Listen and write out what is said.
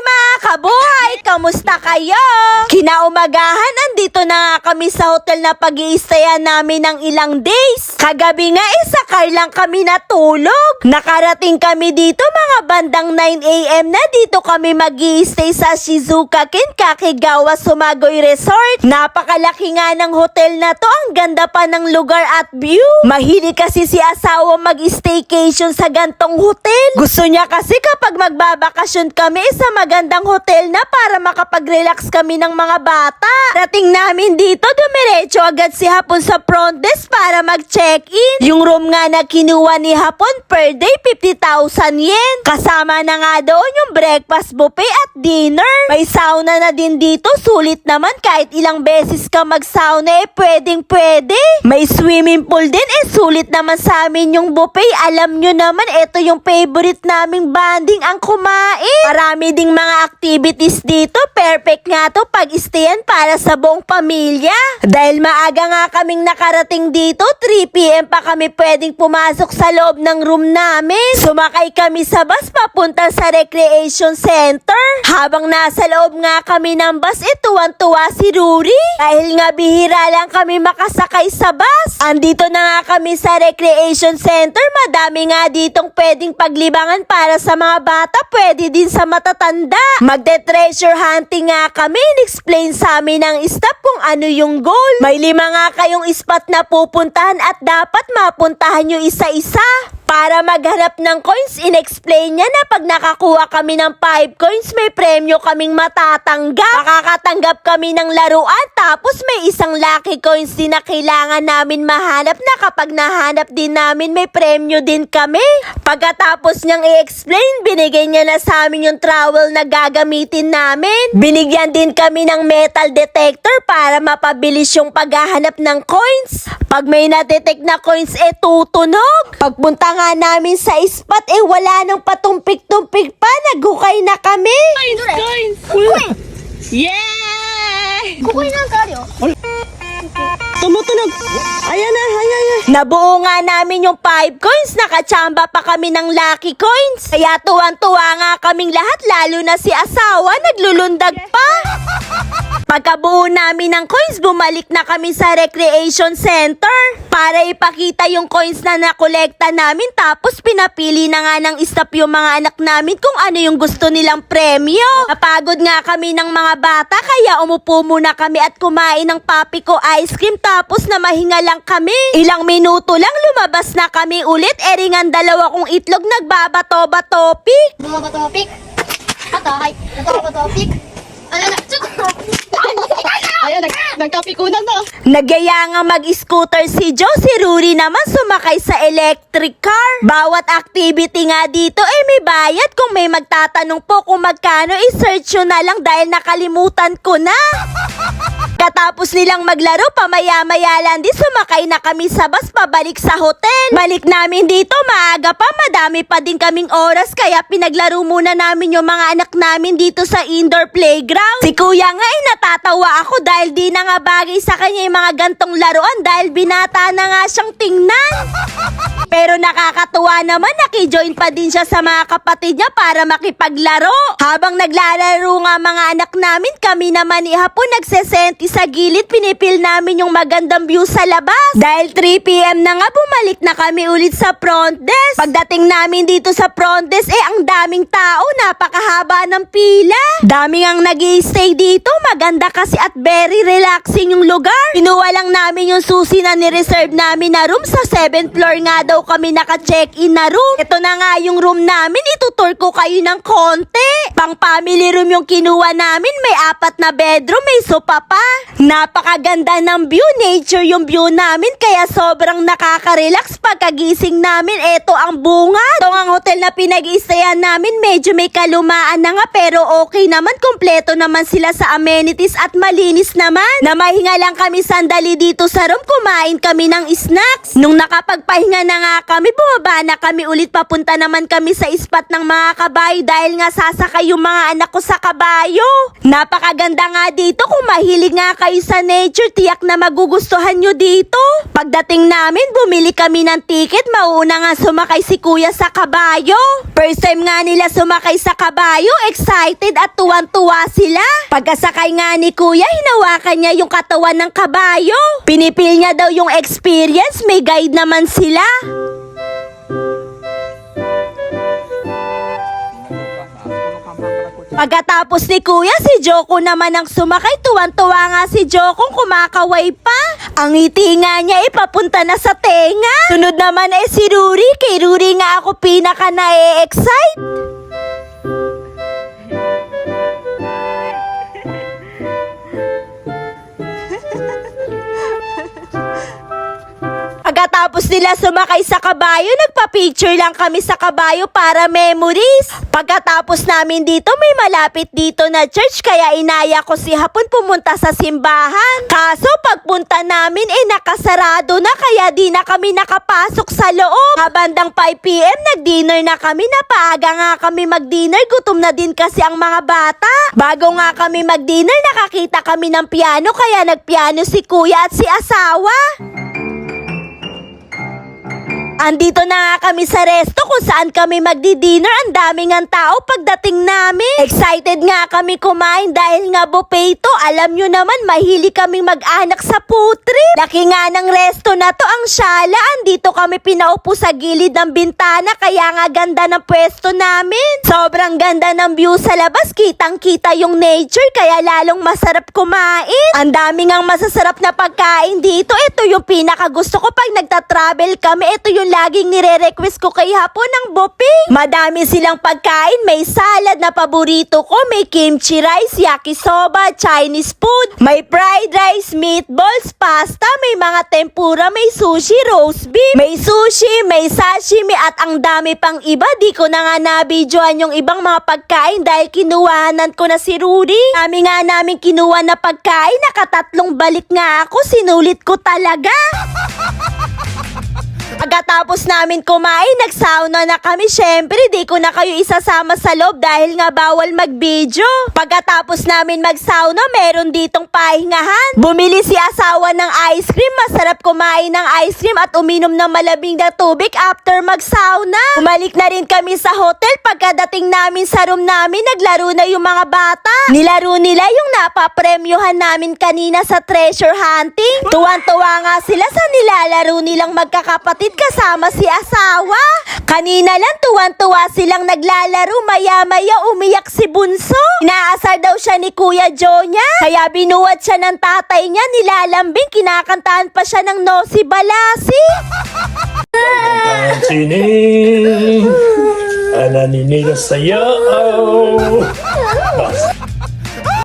mga kabuhay! Kamusta kayo? Kinaumagahan, andito na nga kami sa hotel na pag iistayan namin ng ilang days. Kagabi nga, isa car lang kami natulog. Nakarating kami dito mga bandang 9am na dito kami mag stay sa Shizuka Ken Kakigawa Sumagoy Resort. Napakalaki nga ng hotel na to. Ang ganda pa ng lugar at view. Mahilig kasi si asawa mag-staycation sa gantong hotel. Gusto niya kasi kapag magbabakasyon kami sa magandang hotel na para makapag-relax kami ng mga bata. Rating namin dito, dumiretso agad si Hapon sa front desk para mag-check-in. Yung room nga na kinuha ni Hapon per day, 50,000 yen. Kasama na nga doon yung breakfast buffet at dinner. May sauna na din dito, sulit naman kahit ilang beses ka mag-sauna eh pwedeng pwede. May swimming pool din eh sulit naman sa amin yung buffet. Alam nyo naman, ito yung favorite naming banding ang kumain. Marami ding mga activities dito. Perfect nga to pag-stayan para sa buong pamilya. Dahil maaga nga kaming nakarating dito, 3pm pa kami pwedeng pumasok sa loob ng room namin. Sumakay kami sa bus papunta sa recreation center. Habang nasa loob nga kami ng bus, eh tuwan-tuwa si Ruri. Dahil nga bihira lang kami makasakay sa bus. Andito na nga kami sa recreation center. Madami nga ditong pwedeng paglibangan para sa mga bata, pwede din sa matatanda. Magte-treasure hunting nga kami. Explain sa amin ng staff kung ano yung goal. May lima nga kayong spot na pupuntahan at dapat mapuntahan nyo isa-isa. Para maghanap ng coins, inexplain niya na pag nakakuha kami ng 5 coins, may premyo kaming matatanggap. Makakatanggap kami ng laruan, tapos may isang lucky coins din na kailangan namin mahanap na kapag nahanap din namin, may premyo din kami. Pagkatapos niyang i-explain, binigay niya na sa amin yung trowel na gagamitin namin. Binigyan din kami ng metal detector para mapabilis yung paghahanap ng coins. Pag may na-detect na coins, eh tutunog. Pagpunta nga namin sa spot, eh wala nang patumpik-tumpik pa. Naghukay na kami. イエーイここになんかあるよ。 Tumutunog! Ayan na, ayan, ayan. Nabuo nga namin yung 5 coins. Nakachamba pa kami ng lucky coins. Kaya tuwan-tuwa nga kaming lahat, lalo na si asawa, naglulundag pa. Pagkabuo namin ng coins, bumalik na kami sa recreation center para ipakita yung coins na nakolekta namin tapos pinapili na nga ng staff yung mga anak namin kung ano yung gusto nilang premyo. Napagod nga kami ng mga bata kaya umupo muna kami at kumain ng papi ko ice cream tapos na mahinga lang kami. Ilang minuto lang lumabas na kami ulit eringan dalawa kong itlog nagbabato-batopik. Bumabatopik? Patay! Nagbabatopik? Nagkapikunan na. Nagyaya nga mag-scooter si Joe, si Ruri naman sumakay sa electric car. Bawat activity nga dito eh may bayad. Kung may magtatanong po kung magkano, i-search nyo na lang dahil nakalimutan ko na. Katapos nilang maglaro, pamaya-maya lang din sumakay na kami sa bus pabalik sa hotel. Balik namin dito, maaga pa, madami pa din kaming oras kaya pinaglaro muna namin yung mga anak namin dito sa indoor playground. Si kuya nga ay natatawa ako dahil di na nga bagay sa kanya yung mga gantong laruan dahil binata na nga siyang tingnan. Pero nakakatuwa naman, nakijoin pa din siya sa mga kapatid niya para makipaglaro. Habang naglalaro nga mga anak namin, kami naman ni Hapon nagsesenti sa gilid, pinipil namin yung magandang view sa labas. Dahil 3pm na nga, bumalik na kami ulit sa front desk. Pagdating namin dito sa front desk, eh ang daming tao, napakahaba ng pila. Daming ang nag stay dito, maganda kasi at very relaxing yung lugar. Pinuha lang namin yung susi na ni-reserve namin na room sa 7th floor nga daw kami naka-check-in na room. Ito na nga yung room namin, itutur ko kayo ng konti. Pang family room yung kinuha namin, may apat na bedroom, may sofa pa. Napakaganda ng view, nature yung view namin, kaya sobrang nakaka-relax pagkagising namin. Ito ang bunga. Ito ang hotel na pinag namin, medyo may kalumaan na nga, pero okay naman, kompleto naman sila sa amenities at malinis naman. Namahinga lang kami sandali dito sa room, kumain kami ng snacks. Nung nakapagpahinga na nga kami, bumaba na kami ulit papunta naman kami sa spot ng mga kabayo dahil nga sasakay yung mga anak ko sa kabayo. Napakaganda nga dito kung mahilig nga nga kayo sa nature, tiyak na magugustuhan nyo dito. Pagdating namin, bumili kami ng ticket, mauna nga sumakay si kuya sa kabayo. First time nga nila sumakay sa kabayo, excited at tuwan-tuwa sila. Pagkasakay nga ni kuya, hinawakan niya yung katawan ng kabayo. Pinipil niya daw yung experience, may guide naman sila. Pagkatapos ni Kuya, si Joko naman ang sumakay. Tuwan-tuwa nga si Joko kumakaway pa. Ang ngiti nga niya ipapunta na sa tenga. Sunod naman ay si Ruri. Kay Ruri nga ako pinaka na-excite. Nila sumakay sa kabayo, nagpa-picture lang kami sa kabayo para memories. Pagkatapos namin dito, may malapit dito na church kaya inaya ko si Hapon pumunta sa simbahan. Kaso pagpunta namin eh nakasarado na kaya di na kami nakapasok sa loob. Mga bandang 5pm, nag-dinner na kami. Napaaga nga kami mag-dinner. Gutom na din kasi ang mga bata. Bago nga kami mag-dinner, nakakita kami ng piano kaya nagpiano si kuya at si asawa. Andito na kami sa resto kung saan kami magdi-dinner. Ang daming ang tao pagdating namin. Excited nga kami kumain dahil nga buffet to. Alam nyo naman, mahili kaming mag-anak sa putri. Laki nga ng resto na to ang syala. Andito kami pinaupo sa gilid ng bintana kaya nga ganda ng pwesto namin. Sobrang ganda ng view sa labas. Kitang-kita yung nature kaya lalong masarap kumain. Ang daming ang masasarap na pagkain dito. Ito yung pinakagusto ko pag nagta-travel kami. Ito yung laging nire-request ko kay Hapon ng buffet. Madami silang pagkain. May salad na paborito ko. May kimchi rice, yakisoba, Chinese food. May fried rice, meatballs, pasta. May mga tempura, may sushi, roast beef. May sushi, may sashimi at ang dami pang iba. Di ko na nga nabidyoan yung ibang mga pagkain dahil kinuwanan ko na si Rudy. Kami nga namin kinuha na pagkain. Nakatatlong balik nga ako. Sinulit ko talaga. Pagkatapos namin kumain, nagsauna na kami. Syempre, di ko na kayo isasama sa loob dahil nga bawal mag-video. Pagkatapos namin magsauna, meron ditong pahingahan. Bumili si asawa ng ice cream. Masarap kumain ng ice cream at uminom ng malabing na tubig after magsauna. Umalik na rin kami sa hotel. Pagkadating namin sa room namin, naglaro na yung mga bata. Nilaro nila yung napapremyohan namin kanina sa treasure hunting. Tuwan-tuwa nga sila sa nilalaro nilang magkakapatid kasama si asawa. Kanina lang tuwan-tuwa silang naglalaro. Maya-maya umiyak si Bunso. Inaasar daw siya ni Kuya Joe niya. Kaya binuwat siya ng tatay niya. Nilalambing. Kinakantahan pa siya ng Nosi Balasi. Sining, ananinigas sa'yo.